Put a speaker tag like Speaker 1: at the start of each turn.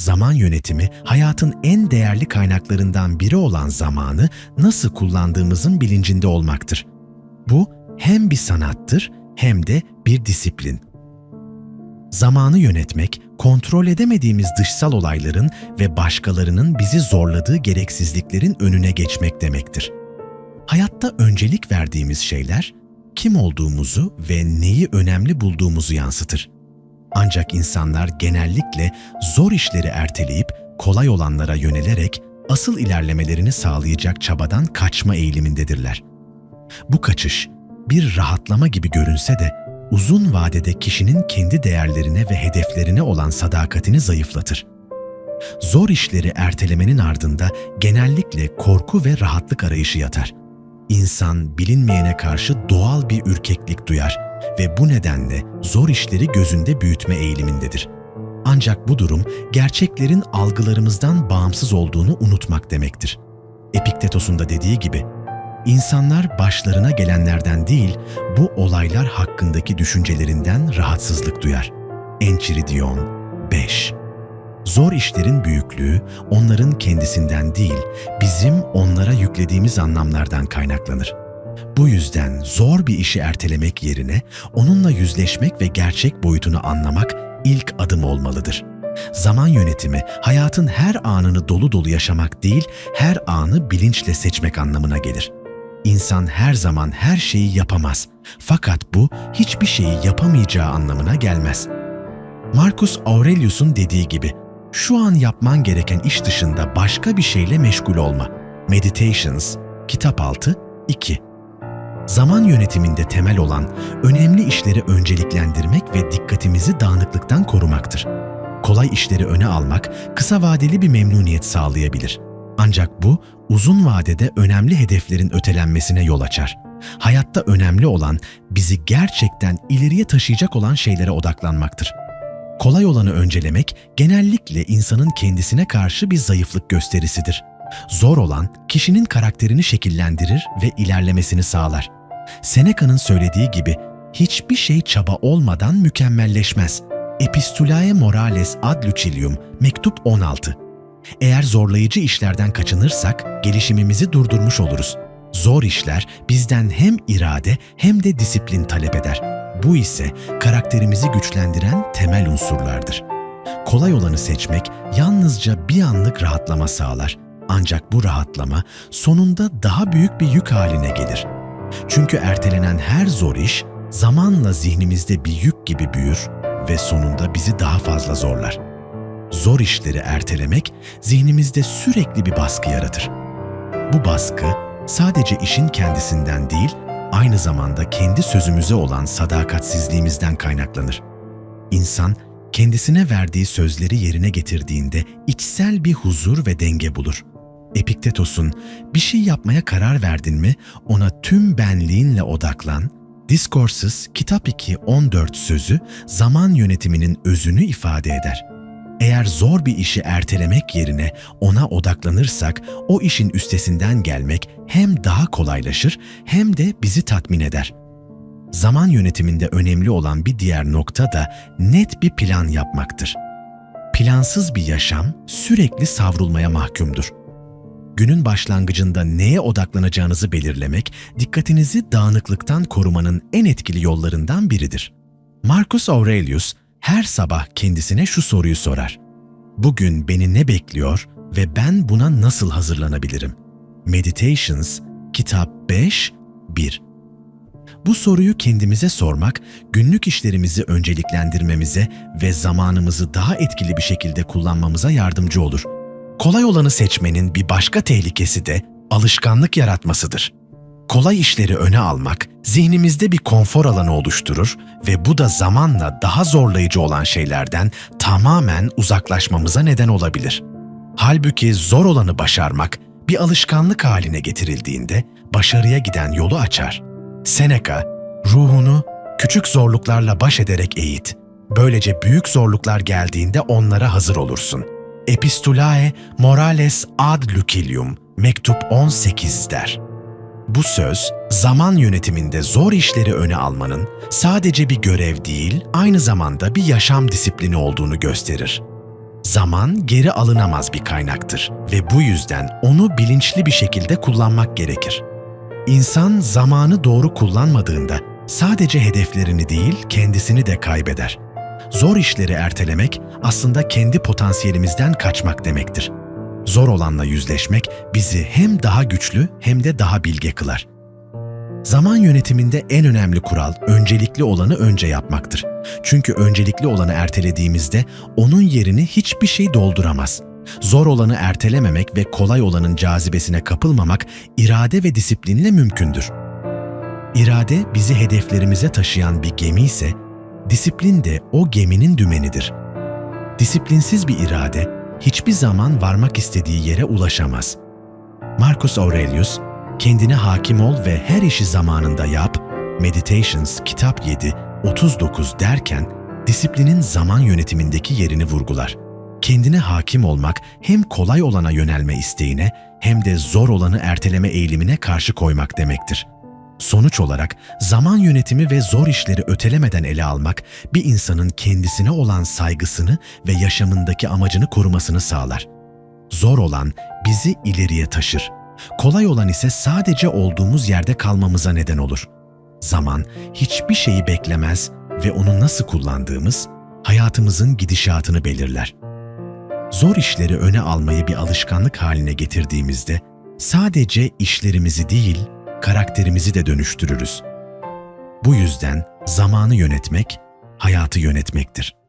Speaker 1: Zaman yönetimi hayatın en değerli kaynaklarından biri olan zamanı nasıl kullandığımızın bilincinde olmaktır. Bu hem bir sanattır hem de bir disiplin. Zamanı yönetmek, kontrol edemediğimiz dışsal olayların ve başkalarının bizi zorladığı gereksizliklerin önüne geçmek demektir. Hayatta öncelik verdiğimiz şeyler, kim olduğumuzu ve neyi önemli bulduğumuzu yansıtır. Ancak insanlar genellikle zor işleri erteleyip kolay olanlara yönelerek asıl ilerlemelerini sağlayacak çabadan kaçma eğilimindedirler. Bu kaçış bir rahatlama gibi görünse de uzun vadede kişinin kendi değerlerine ve hedeflerine olan sadakatini zayıflatır. Zor işleri ertelemenin ardında genellikle korku ve rahatlık arayışı yatar. İnsan bilinmeyene karşı doğal bir ürkeklik duyar ve bu nedenle zor işleri gözünde büyütme eğilimindedir. Ancak bu durum gerçeklerin algılarımızdan bağımsız olduğunu unutmak demektir. Epiktetos'un da dediği gibi, insanlar başlarına gelenlerden değil, bu olaylar hakkındaki düşüncelerinden rahatsızlık duyar. Enchiridion 5 Zor işlerin büyüklüğü onların kendisinden değil, bizim onlara yüklediğimiz anlamlardan kaynaklanır. Bu yüzden zor bir işi ertelemek yerine onunla yüzleşmek ve gerçek boyutunu anlamak ilk adım olmalıdır. Zaman yönetimi hayatın her anını dolu dolu yaşamak değil, her anı bilinçle seçmek anlamına gelir. İnsan her zaman her şeyi yapamaz. Fakat bu hiçbir şeyi yapamayacağı anlamına gelmez. Marcus Aurelius'un dediği gibi, şu an yapman gereken iş dışında başka bir şeyle meşgul olma. Meditations, Kitap 6, 2 Zaman yönetiminde temel olan önemli işleri önceliklendirmek ve dikkatimizi dağınıklıktan korumaktır. Kolay işleri öne almak kısa vadeli bir memnuniyet sağlayabilir. Ancak bu uzun vadede önemli hedeflerin ötelenmesine yol açar. Hayatta önemli olan bizi gerçekten ileriye taşıyacak olan şeylere odaklanmaktır. Kolay olanı öncelemek genellikle insanın kendisine karşı bir zayıflık gösterisidir. Zor olan kişinin karakterini şekillendirir ve ilerlemesini sağlar. Seneca'nın söylediği gibi hiçbir şey çaba olmadan mükemmelleşmez. Epistulae Morales ad Lucilium, mektup 16. Eğer zorlayıcı işlerden kaçınırsak gelişimimizi durdurmuş oluruz. Zor işler bizden hem irade hem de disiplin talep eder. Bu ise karakterimizi güçlendiren temel unsurlardır. Kolay olanı seçmek yalnızca bir anlık rahatlama sağlar. Ancak bu rahatlama sonunda daha büyük bir yük haline gelir. Çünkü ertelenen her zor iş zamanla zihnimizde bir yük gibi büyür ve sonunda bizi daha fazla zorlar. Zor işleri ertelemek zihnimizde sürekli bir baskı yaratır. Bu baskı sadece işin kendisinden değil, aynı zamanda kendi sözümüze olan sadakatsizliğimizden kaynaklanır. İnsan kendisine verdiği sözleri yerine getirdiğinde içsel bir huzur ve denge bulur. Epiktetos'un bir şey yapmaya karar verdin mi ona tüm benliğinle odaklan, Discourses Kitap 2 14 sözü zaman yönetiminin özünü ifade eder. Eğer zor bir işi ertelemek yerine ona odaklanırsak o işin üstesinden gelmek hem daha kolaylaşır hem de bizi tatmin eder. Zaman yönetiminde önemli olan bir diğer nokta da net bir plan yapmaktır. Plansız bir yaşam sürekli savrulmaya mahkumdur günün başlangıcında neye odaklanacağınızı belirlemek, dikkatinizi dağınıklıktan korumanın en etkili yollarından biridir. Marcus Aurelius her sabah kendisine şu soruyu sorar. Bugün beni ne bekliyor ve ben buna nasıl hazırlanabilirim? Meditations, Kitap 5, 1 Bu soruyu kendimize sormak, günlük işlerimizi önceliklendirmemize ve zamanımızı daha etkili bir şekilde kullanmamıza yardımcı olur. Kolay olanı seçmenin bir başka tehlikesi de alışkanlık yaratmasıdır. Kolay işleri öne almak zihnimizde bir konfor alanı oluşturur ve bu da zamanla daha zorlayıcı olan şeylerden tamamen uzaklaşmamıza neden olabilir. Halbuki zor olanı başarmak bir alışkanlık haline getirildiğinde başarıya giden yolu açar. Seneca, ruhunu küçük zorluklarla baş ederek eğit. Böylece büyük zorluklar geldiğinde onlara hazır olursun.'' Epistulae Morales ad Lucilium, mektup 18 der. Bu söz, zaman yönetiminde zor işleri öne almanın sadece bir görev değil, aynı zamanda bir yaşam disiplini olduğunu gösterir. Zaman geri alınamaz bir kaynaktır ve bu yüzden onu bilinçli bir şekilde kullanmak gerekir. İnsan zamanı doğru kullanmadığında sadece hedeflerini değil kendisini de kaybeder. Zor işleri ertelemek aslında kendi potansiyelimizden kaçmak demektir. Zor olanla yüzleşmek bizi hem daha güçlü hem de daha bilge kılar. Zaman yönetiminde en önemli kural öncelikli olanı önce yapmaktır. Çünkü öncelikli olanı ertelediğimizde onun yerini hiçbir şey dolduramaz. Zor olanı ertelememek ve kolay olanın cazibesine kapılmamak irade ve disiplinle mümkündür. İrade bizi hedeflerimize taşıyan bir gemi ise disiplin de o geminin dümenidir. Disiplinsiz bir irade hiçbir zaman varmak istediği yere ulaşamaz. Marcus Aurelius, kendine hakim ol ve her işi zamanında yap, Meditations kitap 7, 39 derken disiplinin zaman yönetimindeki yerini vurgular. Kendine hakim olmak hem kolay olana yönelme isteğine hem de zor olanı erteleme eğilimine karşı koymak demektir. Sonuç olarak zaman yönetimi ve zor işleri ötelemeden ele almak bir insanın kendisine olan saygısını ve yaşamındaki amacını korumasını sağlar. Zor olan bizi ileriye taşır. Kolay olan ise sadece olduğumuz yerde kalmamıza neden olur. Zaman hiçbir şeyi beklemez ve onu nasıl kullandığımız hayatımızın gidişatını belirler. Zor işleri öne almayı bir alışkanlık haline getirdiğimizde sadece işlerimizi değil, karakterimizi de dönüştürürüz. Bu yüzden zamanı yönetmek, hayatı yönetmektir.